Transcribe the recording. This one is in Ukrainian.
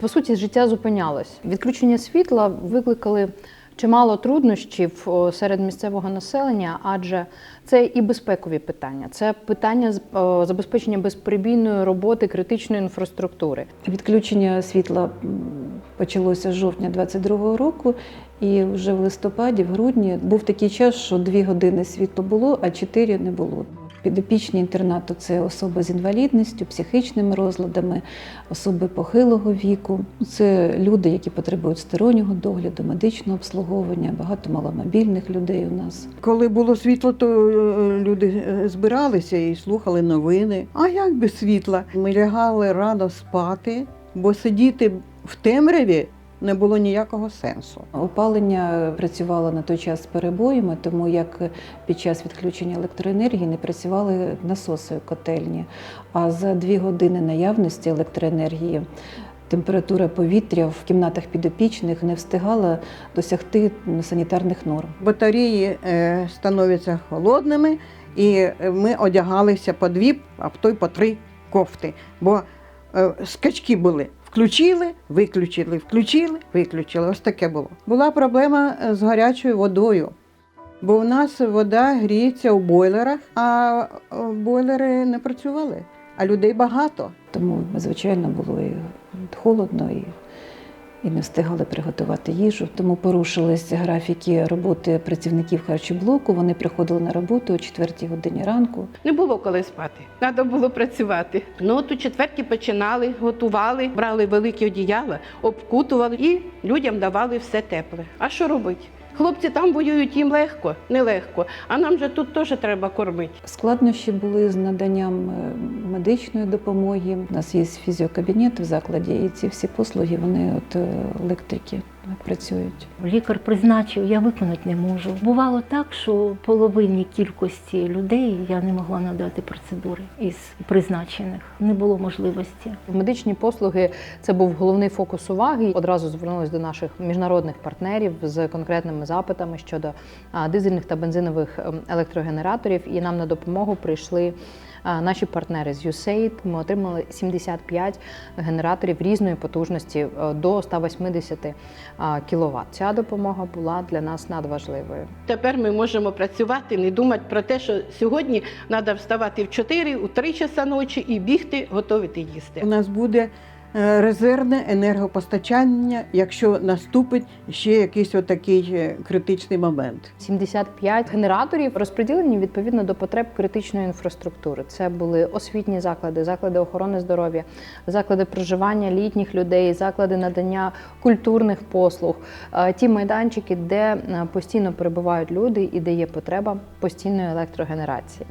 По суті, життя зупинялось. Відключення світла викликали чимало труднощів серед місцевого населення, адже це і безпекові питання, це питання забезпечення безперебійної роботи критичної інфраструктури. Відключення світла почалося жовтня 22-го року, і вже в листопаді, в грудні був такий час, що дві години світло було, а чотири не було. Підопічні інтернату це особи з інвалідністю, психічними розладами, особи похилого віку. Це люди, які потребують стороннього догляду, медичного обслуговування, багато маломобільних людей у нас. Коли було світло, то е, люди е, збиралися і слухали новини. А як без світла? Ми лягали рано спати, бо сидіти в темряві не було ніякого сенсу. Опалення працювало на той час з перебоями, тому як під час відключення електроенергії не працювали насоси у котельні. А за дві години наявності електроенергії температура повітря в кімнатах підопічних не встигала досягти санітарних норм. Батареї е, становляться холодними, і ми одягалися по дві, а то й по три кофти. Бо е, скачки були. Включили, виключили, включили, виключили. Ось таке було. Була проблема е, з гарячою водою. Бо в нас вода гріється у бойлерах, а е, бойлери не працювали, а людей багато. Тому, звичайно, було і холодно, і, і не встигали приготувати їжу. Тому порушились графіки роботи працівників харчоблоку. Вони приходили на роботу о 4 годині ранку. Не було коли спати, треба було працювати. Ну от у четверті починали, готували, брали великі одіяла, обкутували і людям давали все тепле. А що робити? Хлопці там воюють їм легко, нелегко, а нам же тут теж треба кормити. Складнощі були з наданням е, медичної допомоги. У нас є фізіокабінет в закладі, і ці всі послуги вони от е, електрики працюють. Лікар призначив, я виконати не можу. Бувало так, що половині кількості людей я не могла надати процедури із призначених. Не було можливості. Медичні послуги це був головний фокус уваги. Одразу звернулись до наших міжнародних партнерів з конкретними запитами щодо дизельних та бензинових ем, електрогенераторів. І нам на допомогу прийшли наші партнери з USAID. Ми отримали 75 генераторів різної потужності е, до 180 кВт. Ця допомога була для нас надважливою. Тепер ми можемо працювати, не думати про те, що сьогодні треба вставати в 4, у 3 часа ночі і бігти, готувати їсти. У нас буде резервне енергопостачання, якщо наступить ще якийсь отакий е, критичний момент. 75 генераторів розподілені відповідно до потреб критичної інфраструктури. Це були освітні заклади, заклади охорони здоров'я, заклади проживання літніх людей, заклади надання культурних послуг, е, ті майданчики, де е, постійно перебувають люди і де є потреба постійної електрогенерації.